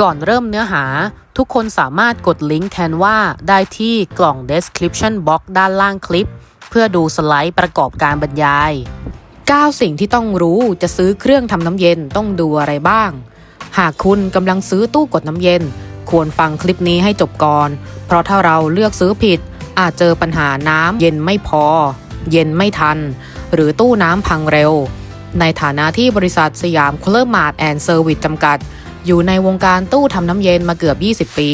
ก่อนเริ่มเนื้อหา ทุกคนสามารถกดลิงก์แคนวาได้ที่กล่อง description box ด้านล่างคลิป เพื่อดูสไลด์ประกอบการบรรยาย 9 สิ่งที่ต้องรู้จะซื้อเครื่องทำน้ำเย็นต้องดูอะไรบ้าง หากคุณกำลังซื้อตู้กดน้ำเย็น ควรฟังคลิปนี้ให้จบก่อน เพราะถ้าเราเลือกซื้อผิด อาจเจอปัญหาน้ำเย็นไม่พอ เย็นไม่ทัน หรือตู้น้ำพังเร็ว ในฐานะที่บริษัทสยามคลเลอร์มาร์ทแอนด์เซอร์วิสจำกัด อยู่ในวงการตู้ทำน้ำเย็นมาเกือบ 20 ปี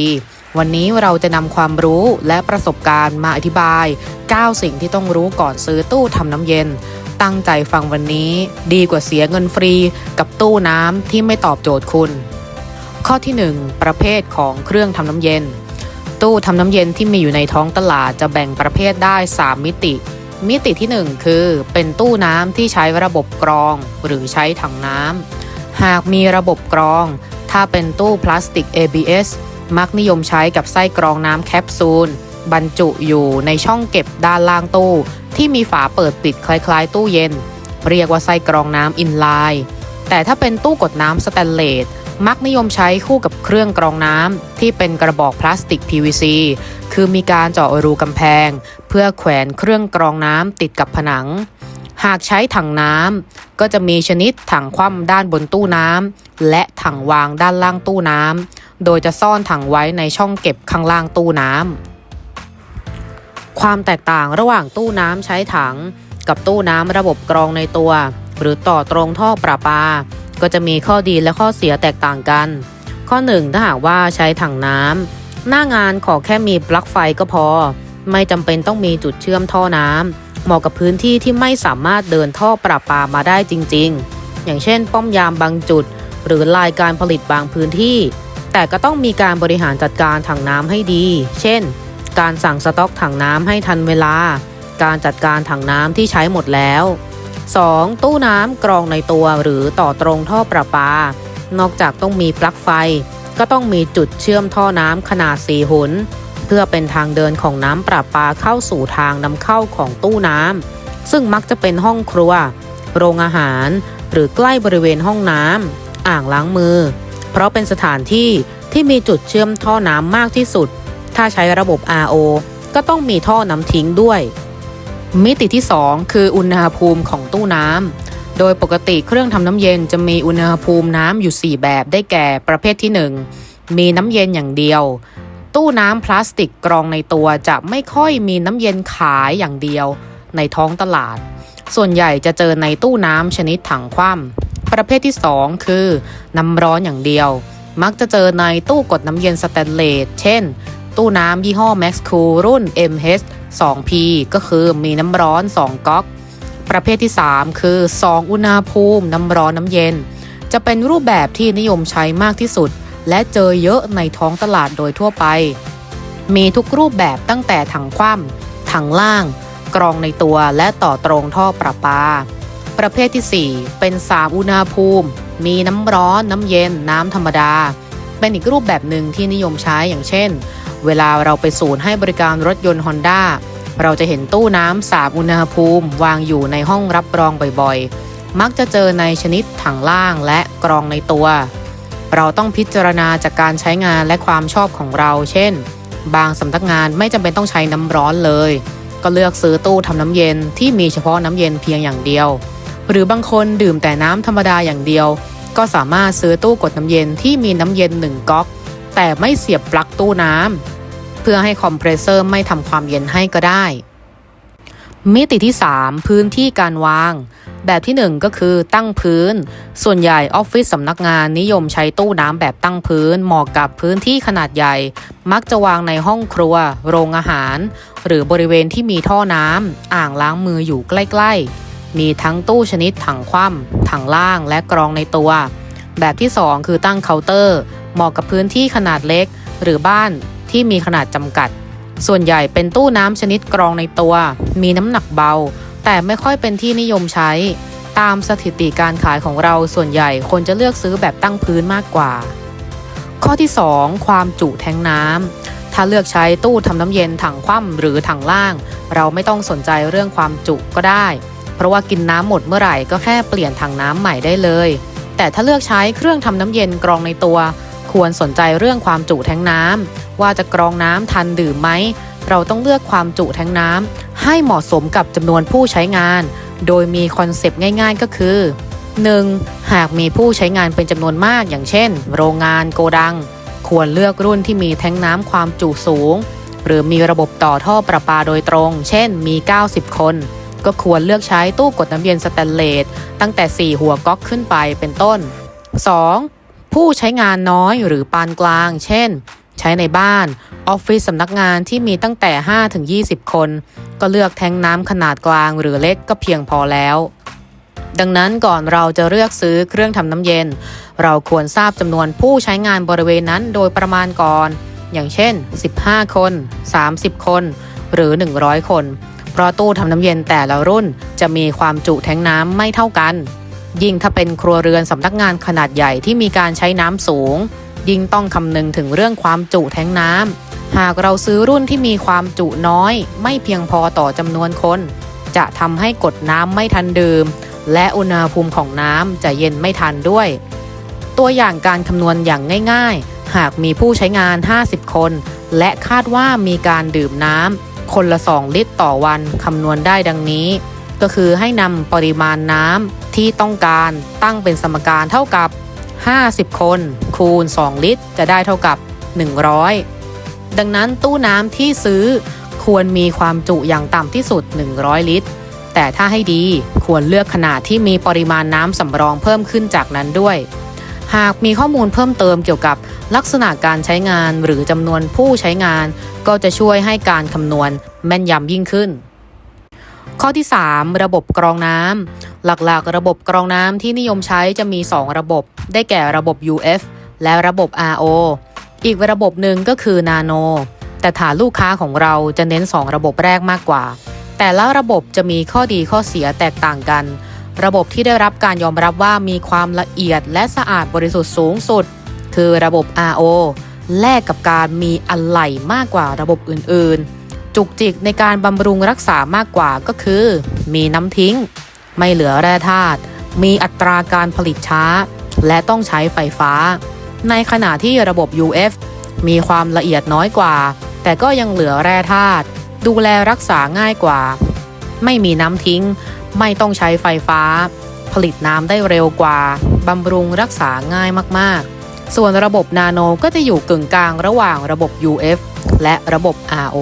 วันนี้เราจะนำความรู้และประสบการณ์มาอธิบาย 9 สิ่งที่ต้องรู้ก่อนซื้อตู้ทำน้ำเย็น ตั้งใจฟังวันนี้ดีกว่าเสียเงินฟรีกับตู้น้ำที่ไม่ตอบโจทย์คุณ ข้อที่ 1 ประเภทของเครื่องทำน้ำเย็น ตู้ทำน้ำเย็นที่มีอยู่ในท้องตลาดจะแบ่งประเภทได้ 3 มิติมิติที่ 1 คือเป็นตู้น้ำที่ใช้ระบบกรอง หรือใช้ถังน้ำหากมีระบบกรอง ถ้าเป็นตู้พลาสติก ABS มักนิยมใช้กับไส้กรองน้ำแคปซูล บรรจุอยู่ในช่องเก็บด้านล่างตู้ ที่มีฝาเปิดปิดคล้ายๆ ตู้เย็น เรียกว่าไส้กรองน้ำอินไลน์แต่ถ้าเป็นตู้กดน้ำสแตนเลสมักนิยมใช้คู่กับเครื่องกรองน้ำที่เป็นกระบอกพลาสติก PVC คือมีการเจาะรูกำแพง เพื่อแขวนเครื่องกรองน้ำติดกับผนัง หากใช้ถังน้ำ ก็จะมีชนิดถังคว่ำด้านบนตู้น้ำและถังวางด้านล่างตู้น้ำโดยจะซ่อนถังไว้ในช่องเก็บข้างล่างตู้น้ำความแตกต่างระหว่างตู้น้ำใช้ถัง กับตู้น้ำระบบกรองในตัว หรือต่อตรงท่อประปา ก็จะมีข้อดีและข้อเสียแตกต่างกัน ข้อ1ถ้าหากว่าใช้ถังน้ำหน้างานขอแค่มีปลั๊กไฟก็พอ ไม่จำเป็นต้องมีจุดเชื่อมท่อน้ำ เหมาะกับพื้นที่ที่ไม่สามารถเดินท่อประปามาได้จริง ๆ อย่างเช่น ป้อมยามบางจุด หรือลายการผลิตบางพื้นที่ แต่ก็ต้องมีการบริหารจัดการถังน้ำให้ดี เช่น การสั่งสต็อกถังน้ำให้ทันเวลา การจัดการถังน้ำที่ใช้หมดแล้ว 2. ตู้น้ำกรองในตัวหรือต่อตรงท่อประปา นอกจากต้องมีปลั๊กไฟ ก็ต้องมีจุดเชื่อมท่อน้ำขนาดสีหุน พื่อเป็นทางเดินของน้ำประปาเข้าสู่ทางนำเข้าของตู้น้ำซึ่งมักจะเป็นห้องครัว โรงอาหาร หรือใกล้บริเวณห้องน้ำอ่างล้างมือ เพราะเป็นสถานที่ที่มีจุดเชื่อมท่อน้ำมากที่สุด ถ้าใช้ระบบ RO ก็ต้องมีท่อน้ำทิ้งด้วย มิติที่ 2 คืออุณหภูมิของตู้น้ำโดยปกติเครื่องทำน้ำเย็นจะมีอุณหภูมิน้ำอยู่ 4 แบบได้แก่ประเภทที่ 1 มีน้ำเย็นอย่างเดียว ตู้น้ำพลาสติกกรองในตัวจะไม่ค่อยมีน้ำเย็นขายอย่างเดียวในท้องตลาด ส่วนใหญ่จะเจอในตู้น้ำชนิดถังคว่ำประเภทที่ 2 คือ น้ำร้อนอย่างเดียว มักจะเจอในตู้กดน้ำเย็นสแตนเลสเช่น ตู้น้ำยี่ห้อ Max Cool รุ่น MH 2P ก็คือมีน้ำร้อน 2ก๊อก ประเภทที่ 3 คือ 2 อุณหภูมิน้ำร้อนน้ำเย็น จะเป็นรูปแบบที่นิยมใช้มากที่สุด และเจอเยอะในท้องตลาดโดยทั่วไป มีทุกรูปแบบตั้งแต่ถังคว่ำถังล่าง กรองในตัวและต่อตรงท่อประปา ประเภทที่ 4 เป็น3อุณหภูมิ มีน้ำร้อน น้ำเย็น น้ำธรรมดา เป็นอีกรูปแบบหนึ่งที่นิยมใช้อย่างเช่น เวลาเราไปศูนย์ให้บริการรถยนต์ Honda เราจะเห็นตู้น้ำสามอุณหภูมิ วางอยู่ในห้องรับรองบ่อยๆ มักจะเจอในชนิดถังล่างและกรองในตัว เราต้องพิจารณาจากการใช้งานและความชอบของเรา เช่น บางสำนักงานไม่จำเป็นต้องใช้น้ำร้อนเลย ก็เลือกซื้อตู้ทำน้ำเย็นที่มีเฉพาะน้ำเย็นเพียงอย่างเดียว หรือบางคนดื่มแต่น้ำธรรมดาอย่างเดียว ก็สามารถซื้อตู้กดน้ำเย็นที่มีน้ำเย็นหนึ่งก๊อก แต่ไม่เสียบปลั๊กตู้น้ำเพื่อให้คอมเพรสเซอร์ไม่ทำความเย็นให้ก็ได้ มิติที่ 3 พื้นที่การวาง แบบที่ 1 ก็คือตั้งพื้น ส่วนใหญ่ออฟฟิศสำนักงานนิยมใช้ตู้น้ำแบบตั้งพื้นเหมาะกับพื้นที่ขนาดใหญ่ มักจะวางในห้องครัว โรงอาหาร หรือบริเวณที่มีท่อน้ำอ่างล้างมืออยู่ใกล้ ๆ มีทั้งตู้ชนิดถังคว่ำถังล่างและกรองในตัว แบบที่ 2 คือตั้งเคาน์เตอร์ เหมาะกับพื้นที่ขนาดเล็ก หรือบ้านที่มีขนาดจำกัด ส่วนใหญ่เป็นตู้น้ำชนิดกรองในตัว มีน้ำหนักเบา แต่ไม่ค่อยเป็นที่นิยมใช้ ตามสถิติการขายของเราส่วนใหญ่คนจะเลือกซื้อแบบตั้งพื้นมากกว่า ข้อที่ 2 ความจุแทงน้ำถ้าเลือกใช้ตู้ทำน้ำเย็นถังคว่ำหรือถังล่าง เราไม่ต้องสนใจเรื่องความจุก็ได้ เพราะว่ากินน้ำหมดเมื่อไหร่ก็แค่เปลี่ยนถังน้ำใหม่ได้เลย แต่ถ้าเลือกใช้เครื่องทำน้ำเย็นกรองในตัว ควรสนใจเรื่องความจุแท้งน้ำว่าจะกรองน้ำทันดื่มไหม เราต้องเลือกความจุแท้งน้ำให้เหมาะสมกับจำนวนผู้ใช้งาน โดยมีคอนเซปต์ง่ายๆก็คือ 1. หากมีผู้ใช้งานเป็นจำนวนมากอย่างเช่น โรงงานโกดัง ควรเลือกรุ่นที่มีแท้งน้ำความจุสูง หรือมีระบบต่อท่อประปาโดยตรง เช่นมี 90 คน ก็ควรเลือกใช้ตู้กดน้ำเย็นสแตนเลสตั้งแต่ 4 หัวก๊อกขึ้นไปเป็นต้น 2. ผู้ใช้งานน้อยหรือปานกลาง เช่น ใช้ในบ้าน ออฟฟิศสำนักงานที่มีตั้งแต่5-20 คน ก็เลือกแทงน้ำขนาดกลางหรือเล็กก็เพียงพอแล้ว ดังนั้นก่อนเราจะเลือกซื้อเครื่องทำน้ำเย็น เราควรทราบจำนวนผู้ใช้งานบริเวณนั้นโดยประมาณก่อน อย่างเช่น 15 คน 30 คน หรือ 100 คน เพราะตู้ทำน้ำเย็นแต่ละรุ่นจะมีความจุแทงน้ำไม่เท่ากัน ยิ่งถ้าเป็นครัวเรือนสำนักงานขนาดใหญ่ที่มีการใช้น้ำสูง ยิ่งต้องคำนึงถึงเรื่องความจุแทงน้ำ หากเราซื้อรุ่นที่มีความจุน้อย ไม่เพียงพอต่อจำนวนคน จะทำให้กดน้ำไม่ทันดื่ม และอุณหภูมิของน้ำจะเย็นไม่ทันด้วย ตัวอย่างการคำนวณอย่างง่ายๆ หากมีผู้ใช้งาน 50 คน และคาดว่ามีการดื่มน้ำคนละ 2 ลิตรต่อวันคำนวณได้ดังนี้ ก็คือให้นำปริมาณน้ำที่ต้องการตั้งเป็นสมการเท่ากับ 50 คน คูณ 2 ลิตร จะได้เท่ากับ 100 ดังนั้นตู้น้ำที่ซื้อควรมีความจุอย่างต่ำที่สุด 100 ลิตร แต่ถ้าให้ดีควรเลือกขนาดที่มีปริมาณน้ำสำรองเพิ่มขึ้นจากนั้นด้วย หากมีข้อมูลเพิ่มเติมเกี่ยวกับลักษณะการใช้งานหรือจำนวนผู้ใช้งาน ก็จะช่วยให้การคำนวณแม่นยำยิ่งขึ้น ข้อที่ 3 ระบบกรองน้ำหลักๆ ระบบกรองน้ำที่นิยมใช้จะมี 2 ระบบ ได้แก่ระบบ UF และระบบ RO อีกระบบหนึ่งก็คือ Nano แต่ฐานลูกค้าของเราจะเน้น 2 ระบบแรกมากกว่า แต่ละระบบจะมีข้อดีข้อเสียแตกต่างกัน ระบบที่ได้รับการยอมรับว่ามีความละเอียดและสะอาดบริสุทธิ์สูงสุด คือระบบ RO แลกกับการมีอะไหล่มากกว่าระบบอื่นๆ จุกจิกในการบำรุงรักษามากกว่าก็คือ มีน้ำทิ้ง ไม่เหลือแร่ธาตุมีอัตราการผลิตช้า และต้องใช้ไฟฟ้า ในขณะที่ระบบ UF มีความละเอียดน้อยกว่า แต่ก็ยังเหลือแร่ธาตุดูแลรักษาง่ายกว่า ไม่มีน้ำทิ้ง ไม่ต้องใช้ไฟฟ้า ผลิตน้ำได้เร็วกว่าบำรุงรักษาง่ายมากๆ ส่วนระบบนาโนก็จะอยู่กึ่งกลางระหว่างระบบ UF และระบบ RO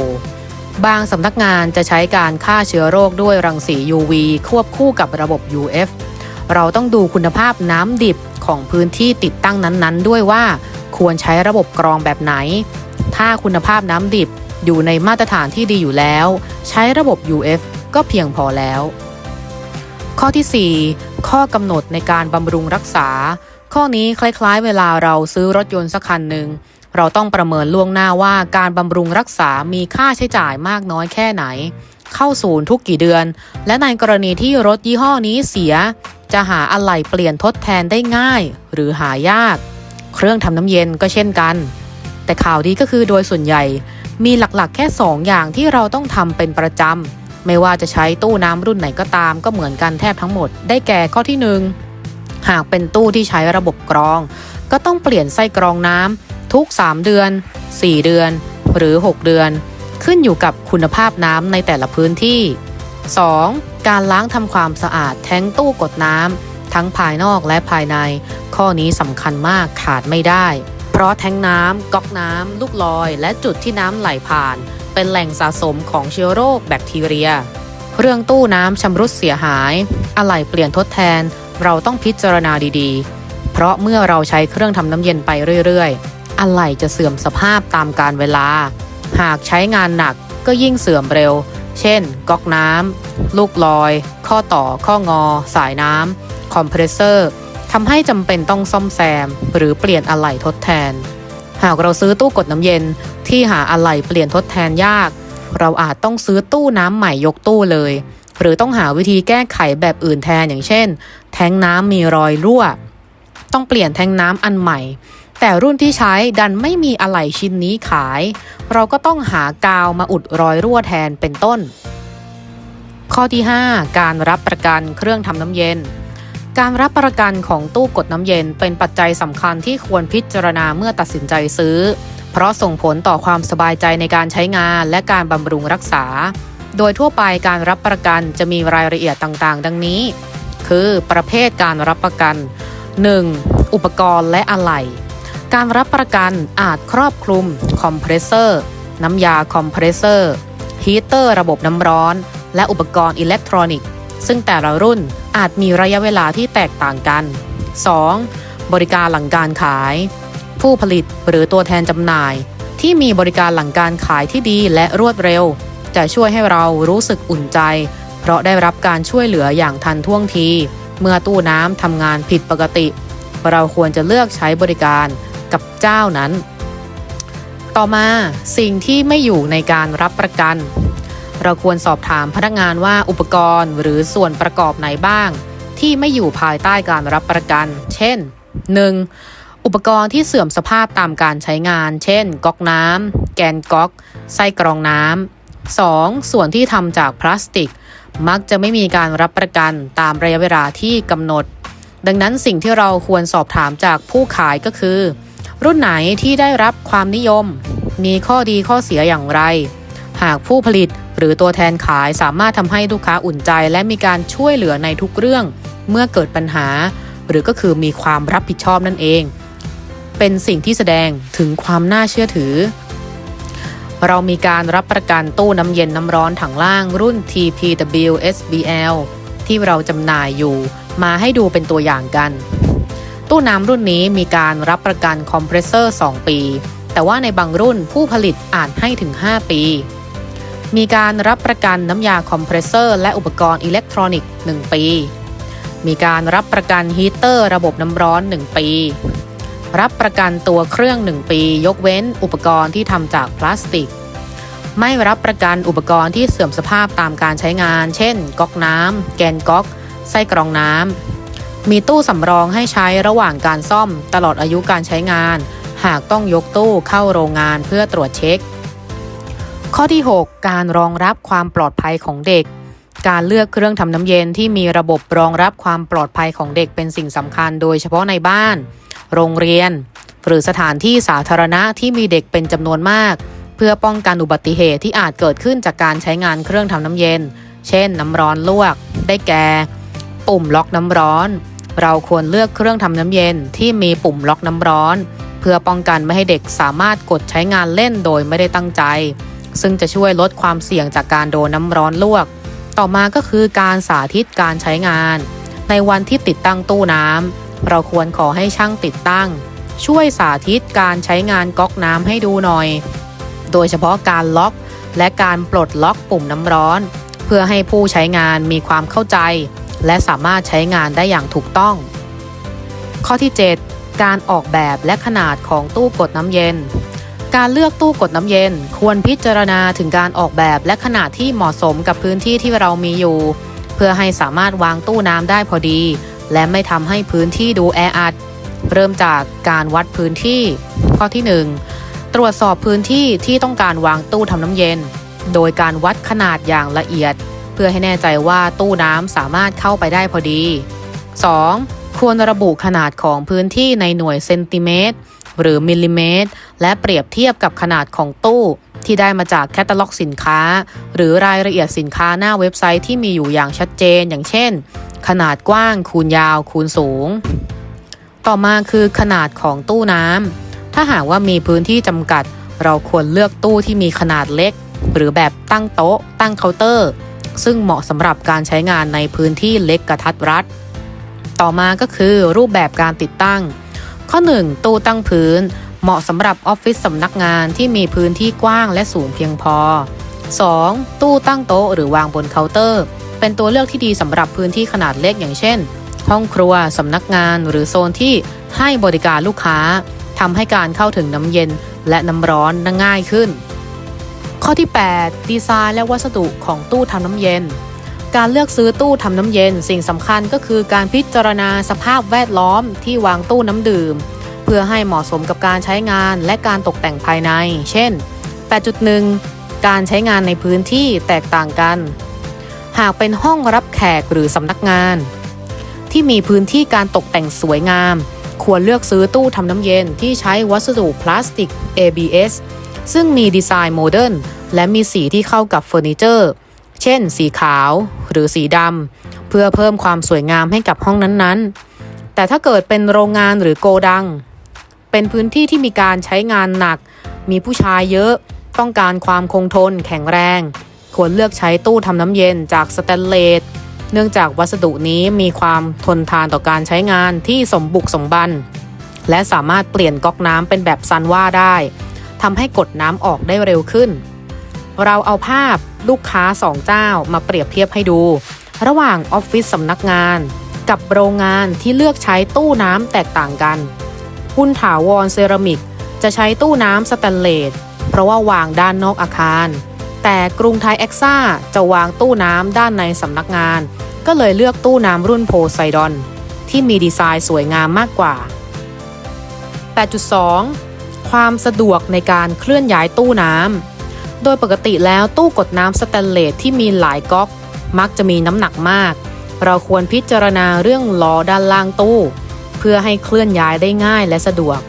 บางสำนักงานจะใช้การฆ่าเชื้อโรคด้วยรังสี UV ควบคู่กับระบบ UF เราต้องดูคุณภาพน้ำดิบของพื้นที่ติดตั้งนั้นๆ ด้วยว่าควรใช้ระบบกรองแบบไหน ถ้าคุณภาพน้ำดิบอยู่ในมาตรฐานที่ดีอยู่แล้ว ใช้ระบบ UF ก็เพียงพอแล้ว ข้อที่ 4 ข้อกำหนดในการบำรุงรักษา ข้อนี้คล้ายๆ เวลาเราซื้อรถยนต์สักคันหนึ่ง เราต้องประเมินล่วงหน้าว่าการบำรุงรักษามีค่าใช้จ่ายมากน้อยแค่ไหน เข้าศูนย์ทุกกี่เดือน และในกรณีที่รถยี่ห้อนี้เสีย จะหาอะไหล่เปลี่ยนทดแทนได้ง่าย หรือหายาก เครื่องทำน้ำเย็นก็เช่นกัน แต่ข่าวดีก็คือโดยส่วนใหญ่ มีหลักๆ แค่ 2 อย่างที่เราต้องทำเป็นประจำไม่ว่าจะใช้ตู้น้ำรุ่นไหนก็ตาม ก็เหมือนกันแทบทั้งหมด ได้แก่ข้อที่ 1 หากเป็นตู้ที่ใช้ระบบกรอง ก็ต้องเปลี่ยนไส้กรองน้ำ ทุก 3 เดือน 4 เดือน หรือ 6 เดือน ขึ้นอยู่กับคุณภาพน้ำในแต่ละพื้นที่ 2. การล้างทำความสะอาดแท้งตู้กดน้ำทั้งภายนอกและภายใน ข้อนี้สำคัญมากขาดไม่ได้ เพราะแท้งน้ำก๊อกน้ำลูกลอย และจุดที่น้ำไหลผ่าน เป็นแหล่งสะสมของเชื้อโรคแบคทีเรีย เรื่องตู้น้ำชำรุดเสียหาย อะไหล่เปลี่ยนทดแทน เราต้องพิจารณาดีๆ เพราะเมื่อเราใช้เครื่องทำน้ำเย็นไปเรื่อยๆ อะไหล่จะเสื่อมสภาพตามกาลเวลา หากใช้งานหนักก็ยิ่งเสื่อมเร็ว เช่น ก๊อกน้ำ ลูกลอย ข้อต่อ ข้องอ สายน้ำ คอมเพรสเซอร์ทำให้จำเป็นต้องซ่อมแซม หรือเปลี่ยนอะไหล่ทดแทน หากเราซื้อตู้กดน้ำเย็นที่หาอะไหล่เปลี่ยนทดแทนยาก เราอาจต้องซื้อตู้น้ำใหม่ยกตู้เลย หรือต้องหาวิธีแก้ไขแบบอื่นแทนอย่างเช่น แทงน้ำมีรอยรั่ว ต้องเปลี่ยนแทงน้ำอันใหม่ แต่รุ่นที่ใช้ดันไม่มีอะไหล่ชิ้นนี้ขาย เราก็ต้องหากาวมาอุดรอยรั่วแทนเป็นต้น ข้อที่ 5 การรับประกันเครื่องทำน้ำเย็น การรับประกันของตู้กดน้ำเย็นเป็นปัจจัยสำคัญที่ควรพิจารณาเมื่อตัดสินใจซื้อ เพราะส่งผลต่อความสบายใจในการใช้งานและการบำรุงรักษา โดยทั่วไปการรับประกันจะมีรายละเอียดต่างๆ ดังนี้ คือประเภทการรับประกัน 1. อุปกรณ์และอะไหล่ การรับประกันอาจครอบคลุมคอมเพรสเซอร์น้ำยาคอมเพรสเซอร์ฮีเตอร์ระบบน้ำร้อน และอุปกรณ์อิเล็กทรอนิกส์ซึ่งแต่ละรุ่นอาจมีระยะเวลาที่แตกต่างกัน 2. บริการหลังการขาย ผู้ผลิตหรือตัวแทนจำหน่าย ที่มีบริการหลังการขายที่ดีและรวดเร็ว จะช่วยให้เรารู้สึกอุ่นใจ เพราะได้รับการช่วยเหลืออย่างทันท่วงที เมื่อตู้น้ำทำงานผิดปกติ เราควรจะเลือกใช้บริการ กับเจ้านั้น ต่อมาสิ่งที่ไม่อยู่ในการรับประกัน เราควรสอบถามพนักงานว่าอุปกรณ์หรือส่วนประกอบไหนบ้าง ที่ไม่อยู่ภายใต้การรับประกัน เช่น 1. อุปกรณ์ที่เสื่อมสภาพตามการใช้งาน เช่น ก๊อกน้ำแกนก๊อกไส้กรองน้ำ 2. ส่วนที่ทำจากพลาสติก มักจะไม่มีการรับประกันตามระยะเวลาที่กำหนด ดังนั้นสิ่งที่เราควรสอบถามจากผู้ขายก็คือ รุ่นไหนที่ได้รับความนิยม มีข้อดีข้อเสียอย่างไร หากผู้ผลิตหรือตัวแทนขายสามารถทำให้ลูกค้าอุ่นใจ และมีการช่วยเหลือในทุกเรื่อง เมื่อเกิดปัญหา หรือก็คือมีความรับผิดชอบนั่นเอง เป็นสิ่งที่แสดงถึงความน่าเชื่อถือ เรามีการรับประกันตู้น้ำเย็นน้ำร้อนถังล่างรุ่น TPW SBL ที่เราจำหน่ายอยู่ มาให้ดูเป็นตัวอย่างกัน ตู้น้ำรุ่นนี้มีการรับประกันคอมเพรสเซอร์ 2 ปี แต่ว่าในบางรุ่นผู้ผลิตอาจให้ถึง 5 ปี มีการรับประกันน้ำยาคอมเพรสเซอร์ และอุปกรณ์อิเล็กทรอนิกส์ 1 ปี มีการรับประกันฮีเตอร์ระบบน้ำร้อน 1 ปี รับประกันตัวเครื่อง 1 ปี ยกเว้นอุปกรณ์ที่ทำจากพลาสติก ไม่รับประกันอุปกรณ์ที่เสื่อมสภาพตามการใช้งาน เช่น ก๊อกน้ำแกนก๊อก ไส้กรองน้ำ มีตู้สำรองให้ใช้ระหว่างการซ่อมตลอดอายุการใช้งาน หากต้องยกตู้เข้าโรงงานเพื่อตรวจเช็ค ข้อที่ 6 การรองรับความปลอดภัยของเด็ก การเลือกเครื่องทำน้ำเย็นที่มีระบบรองรับความปลอดภัยของเด็กเป็นสิ่งสำคัญ โดยเฉพาะในบ้าน โรงเรียน หรือสถานที่สาธารณะที่มีเด็กเป็นจำนวนมาก เพื่อป้องกันอุบัติเหตุที่อาจเกิดขึ้นจากการใช้งานเครื่องทำน้ำเย็น เช่น น้ำร้อนลวก ได้แก่ ปุ่มล็อกน้ำร้อน เราควรเลือกเครื่องทำน้ำเย็นที่มีปุ่มล็อกน้ำร้อน เพื่อป้องกันไม่ให้เด็กสามารถกดใช้งานเล่นโดยไม่ได้ตั้งใจ ซึ่งจะช่วยลดความเสี่ยงจากการโดนน้ำร้อนลวก ต่อมาก็คือการสาธิตการใช้งาน ในวันที่ติดตั้งตู้น้ำเราควรขอให้ช่างติดตั้ง ช่วยสาธิตการใช้งานก๊อกน้ำให้ดูหน่อย โดยเฉพาะการล็อกและการปลดล็อกปุ่มน้ำร้อน เพื่อให้ผู้ใช้งานมีความเข้าใจ และสามารถใช้งานได้อย่างถูกต้อง ข้อที่ 7 การออกแบบและขนาดของตู้กดน้ำเย็น การเลือกตู้กดน้ำเย็น ควรพิจารณาถึงการออกแบบและขนาดที่เหมาะสมกับพื้นที่ที่เรามีอยู่ เพื่อให้สามารถวางตู้น้ำได้พอดี และไม่ทำให้พื้นที่ดูแออัดเริ่มจากการวัดพื้นที่ ข้อที่ 1 ตรวจสอบพื้นที่ที่ต้องการวางตู้ทำน้ำเย็น โดยการวัดขนาดอย่างละเอียด พื่อให้แน่ใจว่าตู้น้ำสามารถเข้าไปได้พอดี 2. ควรระบุขนาดของพื้นที่ในหน่วยเซนติเมตร หรือมิลลิเมตร และเปรียบเทียบกับขนาดของตู้ที่ได้มาจากแคตตาล็อกสินค้า หรือรายละเอียดสินค้าหน้าเว็บไซต์ที่มีอยู่อย่างชัดเจน อย่างเช่น ขนาดกว้าง คูณยาว คูณสูง ต่อมาคือขนาดของตู้น้ำถ้าหากว่ามีพื้นที่จำกัด เราควรเลือกตู้ที่มีขนาดเล็ก หรือแบบตั้งโต๊ะ ตั้งเคาน์เตอร์ ซึ่งเหมาะสำหรับการใช้งานในพื้นที่เล็กกระทัดรัด ต่อมาก็คือรูปแบบการติดตั้ง ข้อ 1 ตู้ตั้งพื้น เหมาะสำหรับออฟฟิศสำนักงานที่มีพื้นที่กว้างและสูงเพียงพอ 2. ตู้ตั้งโต๊ะหรือวางบนเคาน์เตอร์ เป็นตัวเลือกที่ดีสำหรับพื้นที่ขนาดเล็กอย่างเช่น ห้องครัวสำนักงานหรือโซนที่ให้บริการลูกค้าทำให้การเข้าถึงน้ำเย็นและน้ำร้อนนั้นง่ายขึ้น ข้อที่ 8 ดีไซน์และวัสดุของตู้ทำน้ำเย็น การเลือกซื้อตู้ทำน้ำเย็น สิ่งสำคัญก็คือการพิจารณาสภาพแวดล้อมที่วางตู้น้ำดื่ม เพื่อให้เหมาะสมกับการใช้งานและการตกแต่งภายใน เช่น 8.1 การใช้งานในพื้นที่แตกต่างกัน หากเป็นห้องรับแขกหรือสำนักงาน ที่มีพื้นที่การตกแต่งสวยงาม ควรเลือกซื้อตู้ทำน้ำเย็นที่ใช้วัสดุพลาสติก ABS ซึ่งมีดีไซน์โมเดิร์นและมีสีที่เข้ากับเฟอร์นิเจอร์ เช่น สีขาวหรือสีดำเพื่อเพิ่มความสวยงามให้กับห้องนั้นๆ แต่ถ้าเกิดเป็นโรงงานหรือโกดัง เป็นพื้นที่ที่มีการใช้งานหนัก มีผู้ชายเยอะ ต้องการความคงทน แข็งแรง ควรเลือกใช้ตู้ทำน้ำเย็นจากสแตนเลสเนื่องจากวัสดุนี้มีความทนทานต่อการใช้งานที่สมบุกสมบัน และสามารถเปลี่ยนก๊อกน้ำเป็นแบบซันว่าได้ ทำให้กดน้ำออกได้เร็วขึ้น เราเอาภาพลูกค้าสองเจ้ามาเปรียบเทียบให้ดู ระหว่างออฟฟิศสำนักงาน กับโรงงานที่เลือกใช้ตู้น้ำแตกต่างกันหุ้นถาวรเซรามิก จะใช้ตู้น้ำสแตนเลสเพราะว่าวางด้านนอกอาคาร แต่กรุงไทยเอ็กซ่าจะวางตู้น้ำด้านในสำนักงาน ก็เลยเลือกตู้น้ำรุ่นโพไซดอนที่มีดีไซน์สวยงามมากกว่า 8.2 ความสะดวกในการเคลื่อนย้ายตู้น้ำ โดยปกติแล้วตู้กดน้ำสแตนเลสที่มีหลายก๊อก มักจะมีน้ำหนักมาก เราควรพิจารณาเรื่องล้อด้านล่างตู้ เพื่อให้เคลื่อนย้ายได้ง่ายและสะดวก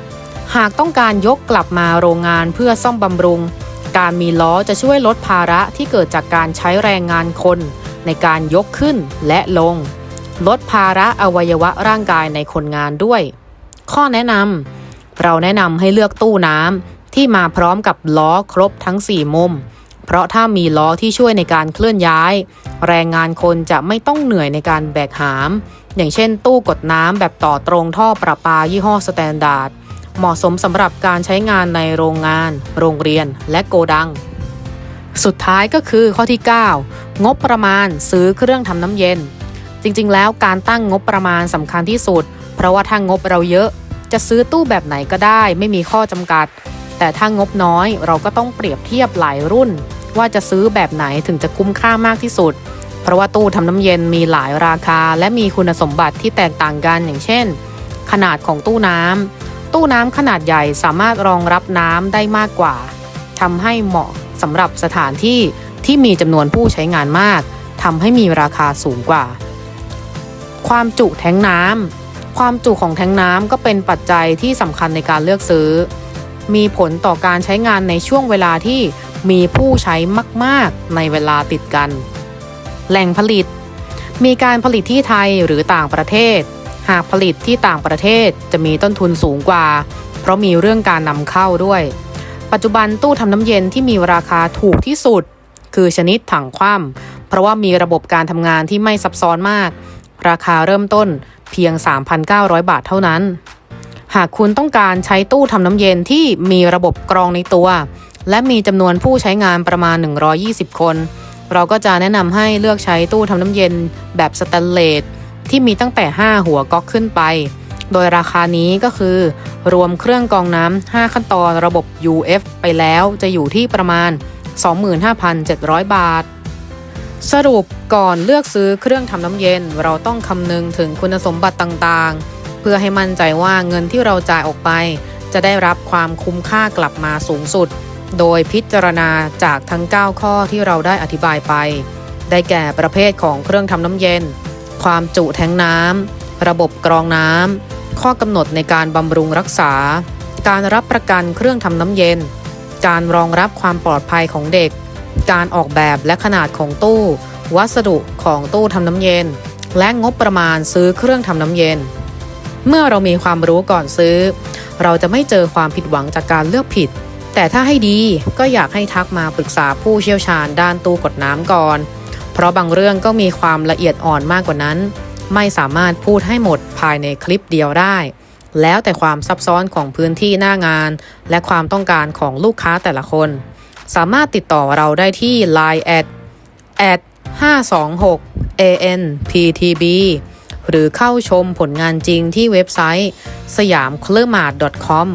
หากต้องการยกกลับมาโรงงานเพื่อซ่อมบำรุง การมีล้อจะช่วยลดภาระที่เกิดจากการใช้แรงงานคน ในการยกขึ้นและลง ลดภาระอวัยวะร่างกายในคนงานด้วย ข้อแนะนำ เราแนะนำให้เลือกตู้น้ำที่มาพร้อมกับล้อครบทั้ง 4 มุม เพราะถ้ามีล้อที่ช่วยในการเคลื่อนย้าย แรงงานคนจะไม่ต้องเหนื่อยในการแบกหาม อย่างเช่น ตู้กดน้ำแบบต่อตรงท่อประปายี่ห้อสแตนดาร์ดเหมาะสมสำหรับการใช้งานในโรงงาน โรงเรียน และโกดัง สุดท้ายก็คือข้อที่ 9 งบประมาณซื้อเครื่องทำน้ำเย็น จริงๆ แล้วการตั้งงบประมาณสำคัญที่สุด เพราะว่าถ้างบเราเยอะ จะซื้อตู้แบบไหนก็ได้ ไม่มีข้อจำกัด แต่ถ้างบน้อยเราก็ต้องเปรียบเทียบหลายรุ่น ว่าจะซื้อแบบไหนถึงจะคุ้มค่ามากที่สุด เพราะว่าตู้ทำน้ำเย็นมีหลายราคา และมีคุณสมบัติที่แตกต่างกันอย่างเช่น ขนาดของตู้น้ำตู้น้ำขนาดใหญ่สามารถรองรับน้ำได้มากกว่าทำให้เหมาะสำหรับสถานที่ที่มีจำนวนผู้ใช้งานมากทำให้มีราคาสูงกว่า ความจุแทงน้ำ ความจุของแทงน้ำก็เป็นปัจจัยที่สำคัญในการเลือกซื้อ มีผลต่อการใช้งานในช่วงเวลาที่มีผู้ใช้มากๆ ในเวลาติดกัน แหล่งผลิต มีการผลิตที่ไทยหรือต่างประเทศ หากผลิตที่ต่างประเทศจะมีต้นทุนสูงกว่า เพราะมีเรื่องการนำเข้าด้วย ปัจจุบันตู้ทำน้ำเย็นที่มีราคาถูกที่สุด คือชนิดถังคว่ำเพราะว่ามีระบบการทำงานที่ไม่ซับซ้อนมาก ราคาเริ่มต้น เพียง 3,900 บาทเท่านั้น หากคุณต้องการใช้ตู้ทำน้ำเย็นที่มีระบบกรองในตัว และมีจำนวนผู้ใช้งานประมาณ 120 คน เราก็จะแนะนำให้เลือกใช้ตู้ทำน้ำเย็นแบบสแตนเลสที่มีตั้งแต่ 5 หัวก๊อกขึ้นไป โดยราคานี้ก็คือ รวมเครื่องกรองน้ำ 5 ขั้นตอนระบบ UF ไปแล้วจะอยู่ที่ประมาณ 25,700 บาท สรุปก่อนเลือกซื้อเครื่องทำน้ำเย็น เราต้องคำนึงถึงคุณสมบัติต่างๆ เพื่อให้มั่นใจว่าเงินที่เราจ่ายออกไป จะได้รับความคุ้มค่ากลับมาสูงสุด โดยพิจารณาจากทั้ง 9 ข้อที่เราได้อธิบายไป ได้แก่ประเภทของเครื่องทำน้ำเย็น ความจุแทงน้ำระบบกรองน้ำข้อกำหนดในการบำรุงรักษา การรับประกันเครื่องทำน้ำเย็น การรองรับความปลอดภัยของเด็ก การออกแบบและขนาดของตู้ วัสดุของตู้ทำน้ำเย็น และงบประมาณซื้อเครื่องทำน้ำเย็น เมื่อเรามีความรู้ก่อนซื้อ เราจะไม่เจอความผิดหวังจากการเลือกผิด แต่ถ้าให้ดีก็อยากให้ทักมาปรึกษาผู้เชี่ยวชาญด้านตู้กดน้ำก่อน เพราะบางเรื่องก็มีความละเอียดอ่อนมากกว่านั้น ไม่สามารถพูดให้หมดภายในคลิปเดียวได้แล้วแต่ความซับซ้อนของพื้นที่หน้างาน และความต้องการของลูกค้าแต่ละคน สามารถติดต่อเราได้ที่ Line at at 526 anptb หรือเข้าชมผลงานจริงที่เว็บไซต์สยามคลื่มาร์ .com